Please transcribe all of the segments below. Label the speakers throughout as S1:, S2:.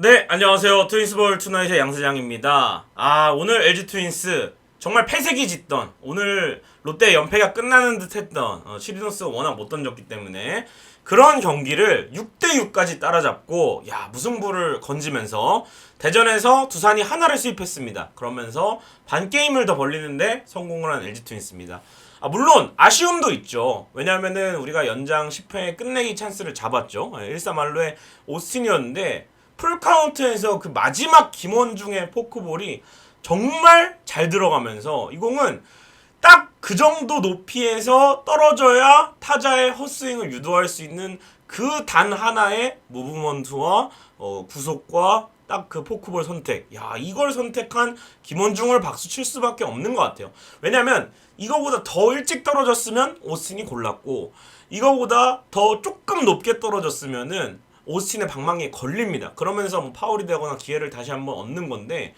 S1: 네, 안녕하세요. 트윈스볼 투나잇의 양세장입니다. 아, 오늘 LG 트윈스 정말 패색이 짙던 오늘 롯데 연패가 끝나는 듯 했던 어, 시리노스가 워낙 못 던졌기 때문에 그런 경기를 6대 6까지 따라잡고 야, 무승부를 건지면서 대전에서 두산이 하나를 수입했습니다. 그러면서 반 게임을 더 벌리는데 성공을 한 LG 트윈스입니다. 아, 물론 아쉬움도 있죠. 왜냐하면은 우리가 연장 10회 끝내기 찬스를 잡았죠. 1-3 말로의 오스틴이었는데 풀카운트에서 그 마지막 김원중의 포크볼이 정말 잘 들어가면서 이 공은 딱 그 정도 높이에서 떨어져야 타자의 헛스윙을 유도할 수 있는 그 단 하나의 무브먼트와 어, 구속과 딱 그 포크볼 선택. 야, 이걸 선택한 김원중을 박수 칠 수밖에 없는 것 같아요. 왜냐면 이거보다 더 일찍 떨어졌으면 오스틴이 골랐고 이거보다 더 조금 높게 떨어졌으면은 오스틴의 방망이에 걸립니다. 그러면서 뭐 파울이 되거나 기회를 다시 한번 얻는 건데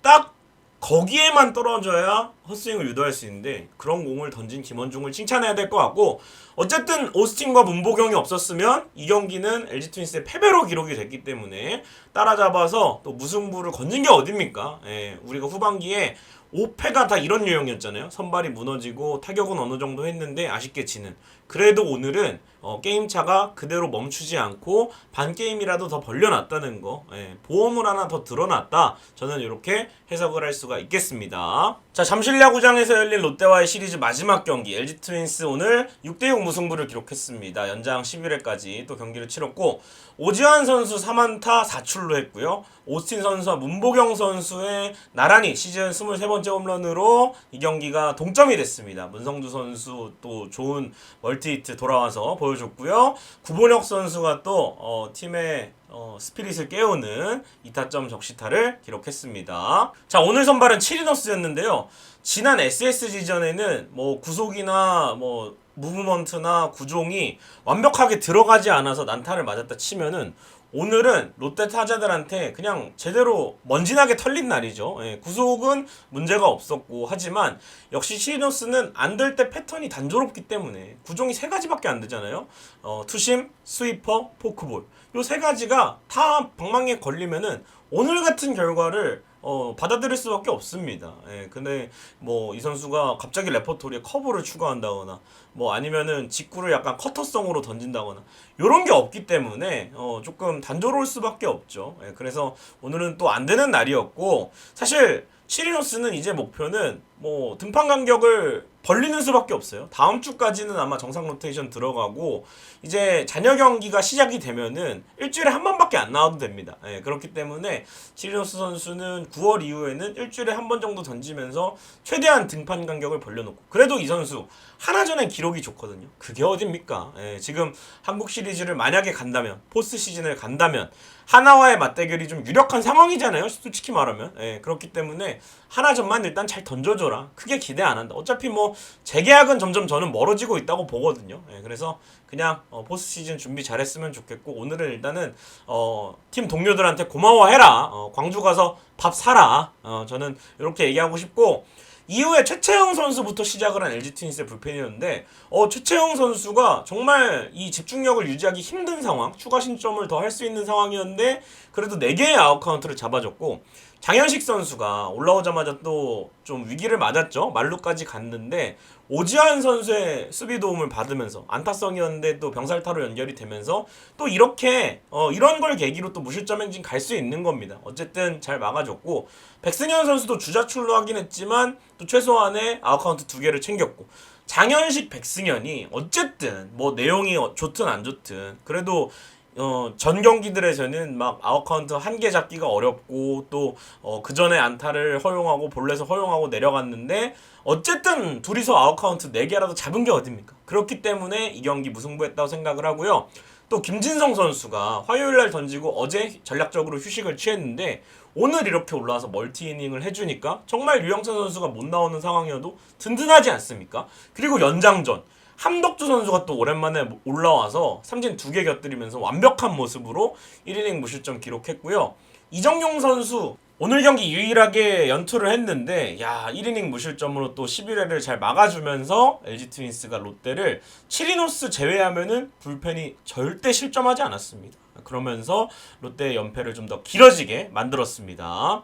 S1: 딱 거기에만 떨어져야 헛스윙을 유도할 수 있는데 그런 공을 던진 김원중을 칭찬해야 될 것 같고 어쨌든 오스틴과 문보경이 없었으면 이 경기는 LG 트윈스의 패배로 기록이 됐기 때문에 따라잡아서 또 무승부를 건진 게 어딥니까? 예, 우리가 후반기에 5패가 다 이런 유형이었잖아요. 선발이 무너지고 타격은 어느 정도 했는데 아쉽게 지는. 그래도 오늘은 어, 게임 차가 그대로 멈추지 않고 반 게임이라도 더 벌려놨다는 거, 예, 보험을 하나 더 드러났다. 저는 이렇게 해석을 할 수가 있겠습니다. 자, 잠실 야구장에서 열린 롯데와의 시리즈 마지막 경기 LG 트윈스 오늘 6대6 무승부를 기록했습니다. 연장 11회까지 또 경기를 치렀고 오지환 선수 3안타 4출루 했고요. 오스틴 선수와 문보경 선수의 나란히 시즌 23번째 홈런으로 이 경기가 동점이 됐습니다. 문성주 선수 또 좋은 멀티히트 돌아와서 보 여줬고요. 구본혁 선수가 또 어, 팀의 어, 스피릿을 깨우는 2타점 적시타를 기록했습니다. 자, 오늘 선발은 치리너스였는데요. 지난 SSG전에는 뭐 구속이나 뭐 무브먼트나 구종이 완벽하게 들어가지 않아서 난타를 맞았다 치면은 오늘은 롯데 타자들한테 그냥 제대로 먼지나게 털린 날이죠. 예, 구속은 문제가 없었고 하지만 역시 시리노스는 안 될 때 패턴이 단조롭기 때문에 구종이 세 가지밖에 안 되잖아요. 어, 투심, 스위퍼, 포크볼. 요 세 가지가 다 방망이에 걸리면은 오늘 같은 결과를 어, 받아들일 수밖에 없습니다. 예, 근데 뭐 이 선수가 갑자기 레퍼토리에 커브를 추가한다거나 뭐 아니면은 직구를 약간 커터성으로 던진다거나 요런 게 없기 때문에 어, 조금 단조로울 수밖에 없죠. 예, 그래서 오늘은 또 안 되는 날이었고 사실 시리노스는 이제 목표는 뭐 등판 간격을 벌리는 수밖에 없어요. 다음 주까지는 아마 정상 로테이션 들어가고 이제 잔여 경기가 시작이 되면은 일주일에 한 번밖에 안 나와도 됩니다. 예, 그렇기 때문에 시리노스 선수는 9월 이후에는 일주일에 한 번 정도 던지면서 최대한 등판 간격을 벌려놓고 그래도 이 선수 하나 전에 기록이 좋거든요. 그게 어딥니까? 예, 지금 한국 시리즈를 만약에 간다면 포스트 시즌을 간다면 하나와의 맞대결이 좀 유력한 상황이잖아요. 솔직히 말하면 예, 그렇기 때문에 하나 전만 일단 잘 던져줘라. 크게 기대 안 한다. 어차피 뭐 재계약은 점점 저는 멀어지고 있다고 보거든요. 예, 그래서 그냥 어, 포스트 시즌 준비 잘했으면 좋겠고 오늘은 일단은 어, 팀 동료들한테 고마워해라. 어, 광주 가서 밥 사라. 어, 저는 이렇게 얘기하고 싶고 이후에 최채영 선수부터 시작을 한 LG 트윈스의 불펜이었는데 어 최채영 선수가 정말 이 집중력을 유지하기 힘든 상황, 추가 신점을 더 할 수 있는 상황이었는데 그래도 4개의 아웃 카운트를 잡아줬고 장현식 선수가 올라오자마자 또 좀 위기를 맞았죠. 말루까지 갔는데 오지환 선수의 수비 도움을 받으면서 안타성이었는데 또 병살타로 연결이 되면서 또 이렇게 어, 이런 걸 계기로 또 무실점 행진 갈 수 있는 겁니다. 어쨌든 잘 막아줬고 백승현 선수도 주자 출루하긴 했지만 또 최소한의 아웃카운트 두 개를 챙겼고 장현식 백승현이 어쨌든 뭐 내용이 어- 좋든 안 좋든 그래도 어, 전 경기들에서는 막 아웃카운트 한 개 잡기가 어렵고 또 어, 그 전에 안타를 허용하고 볼넷을 허용하고 내려갔는데 어쨌든 둘이서 아웃카운트 4개라도 잡은 게 어딥니까? 그렇기 때문에 이 경기 무승부했다고 생각을 하고요. 또 김진성 선수가 화요일 날 던지고 어제 전략적으로 휴식을 취했는데 오늘 이렇게 올라와서 멀티 이닝을 해주니까 정말 류영찬 선수가 못 나오는 상황이어도 든든하지 않습니까? 그리고 연장전 함덕주 선수가 또 오랜만에 올라와서 삼진 두 개 곁들이면서 완벽한 모습으로 1이닝 무실점 기록했고요. 이정용 선수 오늘 경기 유일하게 연투를 했는데 야 1이닝 무실점으로 또 11회를 잘 막아주면서 LG 트윈스가 롯데를 7이노스 제외하면은 불펜이 절대 실점하지 않았습니다. 그러면서 롯데의 연패를 좀 더 길어지게 만들었습니다.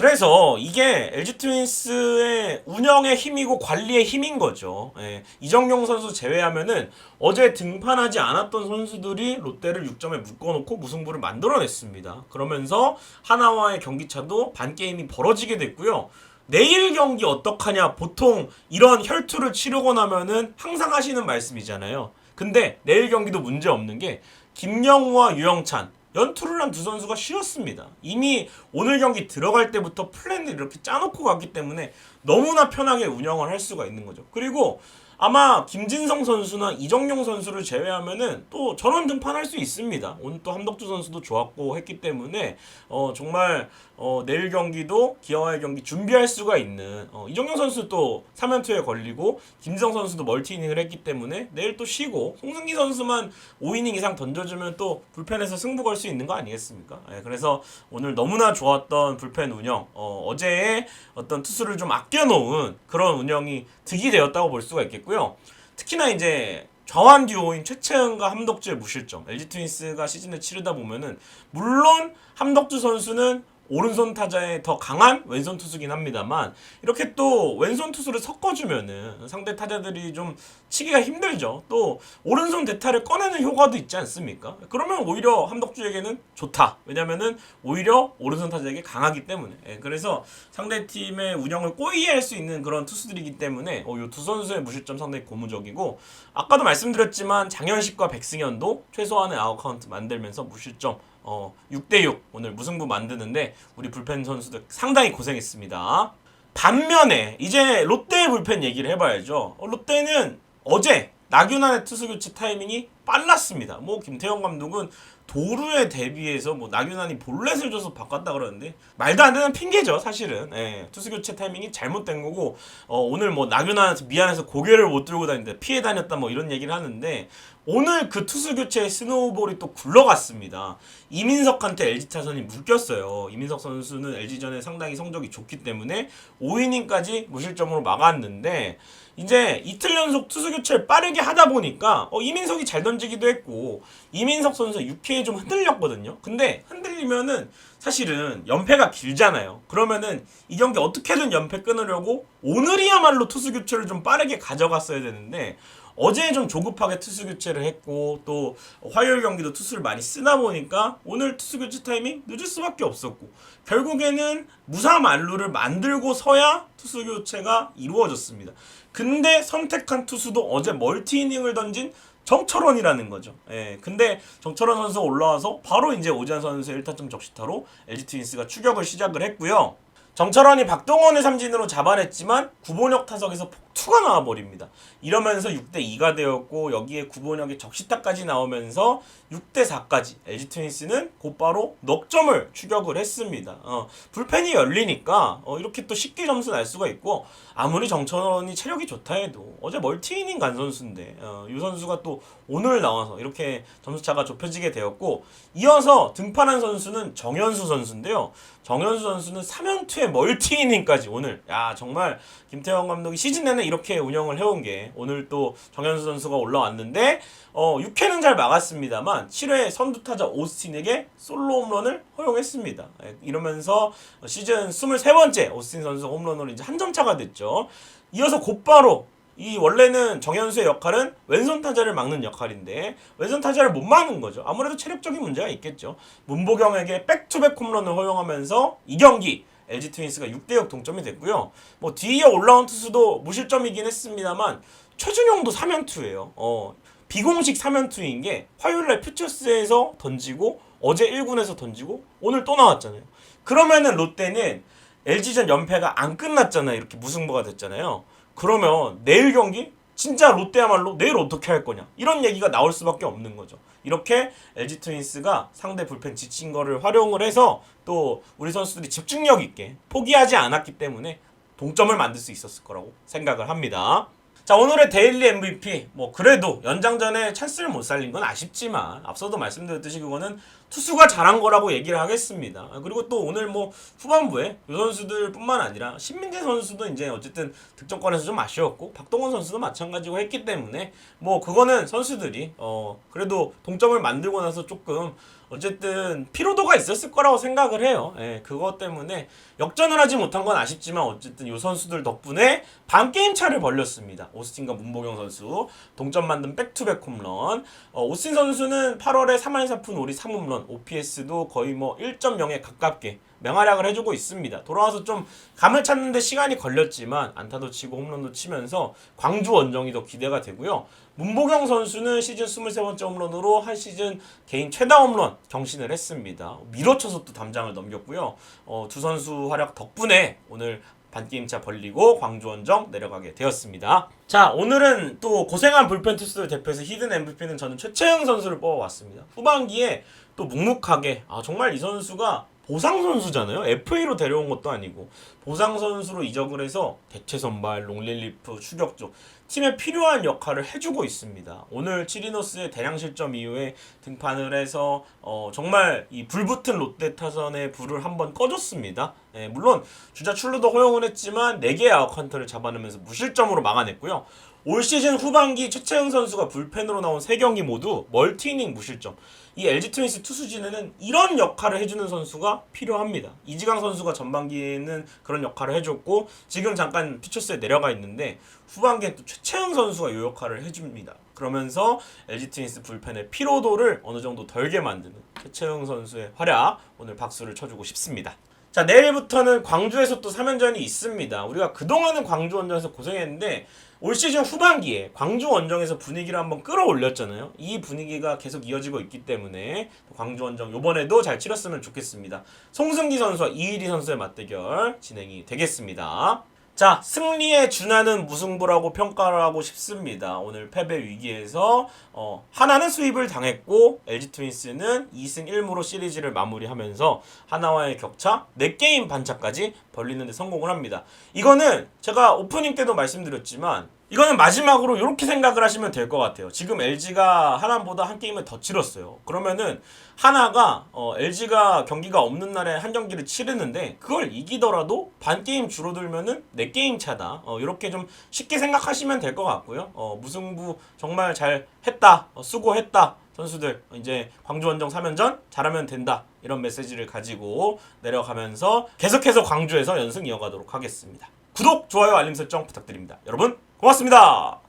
S1: 그래서 이게 LG 트윈스의 운영의 힘이고 관리의 힘인 거죠. 예, 이정용 선수 제외하면은 어제 등판하지 않았던 선수들이 롯데를 6점에 묶어놓고 무승부를 만들어냈습니다. 그러면서 하나와의 경기차도 반 게임이 벌어지게 됐고요. 내일 경기 어떡하냐 보통 이런 혈투를 치르고 나면은 항상 하시는 말씀이잖아요. 근데 내일 경기도 문제 없는 게 김영우와 유영찬 연투를 한 두 선수가 쉬었습니다. 이미 오늘 경기 들어갈 때부터 플랜을 이렇게 짜놓고 갔기 때문에 너무나 편하게 운영을 할 수가 있는 거죠. 그리고 아마 김진성 선수나 이정용 선수를 제외하면은 또 전원 등판할 수 있습니다. 오늘 또 함덕주 선수도 좋았고 했기 때문에 어 정말 어 내일 경기도 기아와의 경기 준비할 수가 있는 어 이정용 선수 또 3연투에 걸리고 김진성 선수도 멀티 이닝을 했기 때문에 내일 또 쉬고 송승기 선수만 5이닝 이상 던져주면 또 불펜에서 승부 걸 수 있는 거 아니겠습니까? 예, 그래서 오늘 너무나 좋았던 불펜 운영 어 어제의 어떤 투수를 좀 아껴놓은 그런 운영이 득이 되었다고 볼 수가 있겠고요. 특히나 이제 좌완 듀오인 최채은과 함덕주의 무실점 LG 트윈스가 시즌을 치르다 보면은 물론 함덕주 선수는 오른손 타자에 더 강한 왼손 투수긴 합니다만 이렇게 또 왼손 투수를 섞어주면은 상대 타자들이 좀 치기가 힘들죠. 또 오른손 대타를 꺼내는 효과도 있지 않습니까? 그러면 오히려 함덕주에게는 좋다. 왜냐면은 오히려 오른손 타자에게 강하기 때문에. 예, 그래서 상대 팀의 운영을 꼬이할 수 있는 그런 투수들이기 때문에 어, 이두 선수의 무실점 상당히 고무적이고 아까도 말씀드렸지만 장현식과 백승현도 최소한의 아웃 카운트 만들면서 무실점 어, 6대6 오늘 무승부 만드는데 우리 불펜 선수들 상당히 고생했습니다. 반면에 이제 롯데의 불펜 얘기를 해봐야죠. 어, 롯데는 어제 나균환의 투수 교체 타이밍이 빨랐습니다. 뭐 김태형 감독은 도루에 대비해서 뭐 나균환이 볼넷을 줘서 바꿨다 그러는데 말도 안 되는 핑계죠 사실은 예, 투수 교체 타이밍이 잘못된 거고 어, 오늘 뭐 나균환한테 미안해서 고개를 못 들고 다니는데 피해 다녔다 뭐 이런 얘기를 하는데 오늘 그 투수 교체의 스노우볼이 또 굴러갔습니다. 이민석한테 LG 타선이 묶였어요. 이민석 선수는 LG전에 상당히 성적이 좋기 때문에 5이닝까지 무실점으로 막았는데 이제 이틀 연속 투수 교체를 빠르게 하다 보니까 어, 이민석이 잘 던 지기도 했고 이민석 선수 6회에 좀 흔들렸거든요. 근데 흔들리면은 사실은 연패가 길잖아요. 그러면은 이 경기 어떻게든 연패 끊으려고 오늘이야말로 투수 교체를 좀 빠르게 가져갔어야 되는데 어제 좀 조급하게 투수 교체를 했고 또 화요일 경기도 투수를 많이 쓰다 보니까 오늘 투수 교체 타이밍 늦을 수밖에 없었고 결국에는 무사 만루를 만들고 서야 투수 교체가 이루어졌습니다. 근데 선택한 투수도 어제 멀티 이닝을 던진 정철원이라는 거죠. 예. 근데 정철원 선수 올라와서 바로 이제 오지환 선수의 1타점 적시타로 LG 트윈스가 추격을 시작을 했고요. 정철원이 박동원의 삼진으로 잡아냈지만 구본혁 타석에서 폭 투가 나와버립니다. 이러면서 6대 2가 되었고 여기에 구본혁의 적시타까지 나오면서 6대 4까지 LG 트윈스는 곧바로 넉 점을 추격을 했습니다. 어, 불펜이 열리니까 어, 이렇게 또 쉽게 점수 날 수가 있고 아무리 정철원이 체력이 좋다 해도 어제 멀티이닝 간 선수인데 어, 이 선수가 또 오늘 나와서 이렇게 점수차가 좁혀지게 되었고 이어서 등판한 선수는 정현수 선수인데요. 정현수 선수는 3연투에 멀티이닝까지 오늘 야 정말 김태형 감독이 시즌 내내 이렇게 운영을 해온 게 오늘 또 정현수 선수가 올라왔는데 어 6회는 잘 막았습니다만 7회 선두 타자 오스틴에게 솔로 홈런을 허용했습니다. 예, 이러면서 시즌 23번째 오스틴 선수 홈런으로 이제 한 점 차가 됐죠. 이어서 곧바로 이 원래는 정현수의 역할은 왼손 타자를 막는 역할인데 왼손 타자를 못 막는 거죠. 아무래도 체력적인 문제가 있겠죠. 문보경에게 백투백 홈런을 허용하면서 이 경기 LG 트윈스가 6대6 동점이 됐고요. 뭐 뒤에 올라온 투수도 무실점이긴 했습니다만 최준용도 3연투예요. 어, 비공식 3연투인 게 화요일날 퓨처스에서 던지고 어제 1군에서 던지고 오늘 또 나왔잖아요. 그러면은 롯데는 LG전 연패가 안 끝났잖아요. 이렇게 무승부가 됐잖아요. 그러면 내일 경기 진짜 롯데야말로 내일 어떻게 할 거냐 이런 얘기가 나올 수밖에 없는 거죠. 이렇게 LG 트윈스가 상대 불펜 지친 거를 활용을 해서 또 우리 선수들이 집중력 있게 포기하지 않았기 때문에 동점을 만들 수 있었을 거라고 생각을 합니다. 자 오늘의 데일리 MVP 뭐 그래도 연장전에 찬스를 못 살린 건 아쉽지만 앞서도 말씀드렸듯이 그거는 투수가 잘한 거라고 얘기를 하겠습니다. 아, 그리고 또 오늘 뭐 후반부에 이 선수들뿐만 아니라 신민재 선수도 이제 어쨌든 득점권에서 좀 아쉬웠고 박동원 선수도 마찬가지고 했기 때문에 뭐 그거는 선수들이 어 그래도 동점을 만들고 나서 조금 어쨌든 피로도가 있었을 거라고 생각을 해요. 예, 그것 때문에 역전을 하지 못한 건 아쉽지만 어쨌든 이 선수들 덕분에 반 게임 차를 벌렸습니다. 오스틴과 문보경 선수 동점 만든 백투백 홈런. 어, 오스틴 선수는 8월에 3할 4푼 5리 3홈런, OPS도 거의 뭐 1.0에 가깝게 명활약을 해주고 있습니다. 돌아와서 좀 감을 찾는데 시간이 걸렸지만 안타도 치고 홈런도 치면서 광주 원정이 더 기대가 되고요. 문보경 선수는 시즌 23번째 홈런으로 한 시즌 개인 최다 홈런 경신을 했습니다. 밀어쳐서 또 담장을 넘겼고요. 어, 두 선수 활약 덕분에 오늘 반게임차 벌리고 광주 원정 내려가게 되었습니다. 자, 오늘은 또 고생한 불펜 투수들 대표해서 히든 MVP는 저는 최채영 선수를 뽑아왔습니다. 후반기에 또 묵묵하게 아 정말 이 선수가 보상 선수잖아요. FA로 데려온 것도 아니고 보상 선수로 이적을 해서 대체 선발, 롱릴리프, 추격조 팀에 필요한 역할을 해주고 있습니다. 오늘 치리노스의 대량 실점 이후에 등판을 해서 어, 정말 이 불붙은 롯데 타선의 불을 한번 꺼줬습니다. 예, 물론 주자 출루도 허용을 했지만 4개의 아웃카운트를 잡아내면서 무실점으로 막아냈고요. 올 시즌 후반기 최채영 선수가 불펜으로 나온 3경기 모두 멀티이닝 무실점. 이 LG 트윈스 투수진에는 이런 역할을 해주는 선수가 필요합니다. 이지강 선수가 전반기에는 그런 역할을 해줬고 지금 잠깐 피처스에 내려가 있는데 후반기에 또 최채영 선수가 이 역할을 해줍니다. 그러면서 LG 트윈스 불펜의 피로도를 어느 정도 덜게 만드는 최채영 선수의 활약 오늘 박수를 쳐주고 싶습니다. 자 내일부터는 광주에서 또 3연전이 있습니다. 우리가 그동안은 광주 원정에서 고생했는데 올 시즌 후반기에 광주 원정에서 분위기를 한번 끌어올렸잖아요. 이 분위기가 계속 이어지고 있기 때문에 광주 원정 이번에도 잘 치렀으면 좋겠습니다. 송승기 선수와 이일이 선수의 맞대결 진행이 되겠습니다. 자, 승리에 준하는 무승부라고 평가를 하고 싶습니다. 오늘 패배 위기에서 어, 하나는 수입을 당했고 LG 트윈스는 2승 1무로 시리즈를 마무리하면서 하나와의 격차 4게임 반차까지 벌리는 데 성공을 합니다. 이거는 제가 오프닝 때도 말씀드렸지만 이거는 마지막으로 이렇게 생각을 하시면 될 것 같아요. 지금 LG가 하나보다 한 게임을 더 치렀어요. 그러면은 하나가 어, LG가 경기가 없는 날에 한 경기를 치르는데 그걸 이기더라도 반 게임 줄어들면은 네 게임 차다. 어, 이렇게 좀 쉽게 생각하시면 될 것 같고요. 어, 무승부 정말 잘 했다. 어, 수고했다. 선수들 이제 광주 원정 3연전 잘하면 된다. 이런 메시지를 가지고 내려가면서 계속해서 광주에서 연승 이어가도록 하겠습니다. 구독, 좋아요, 알림 설정 부탁드립니다. 여러분 고맙습니다.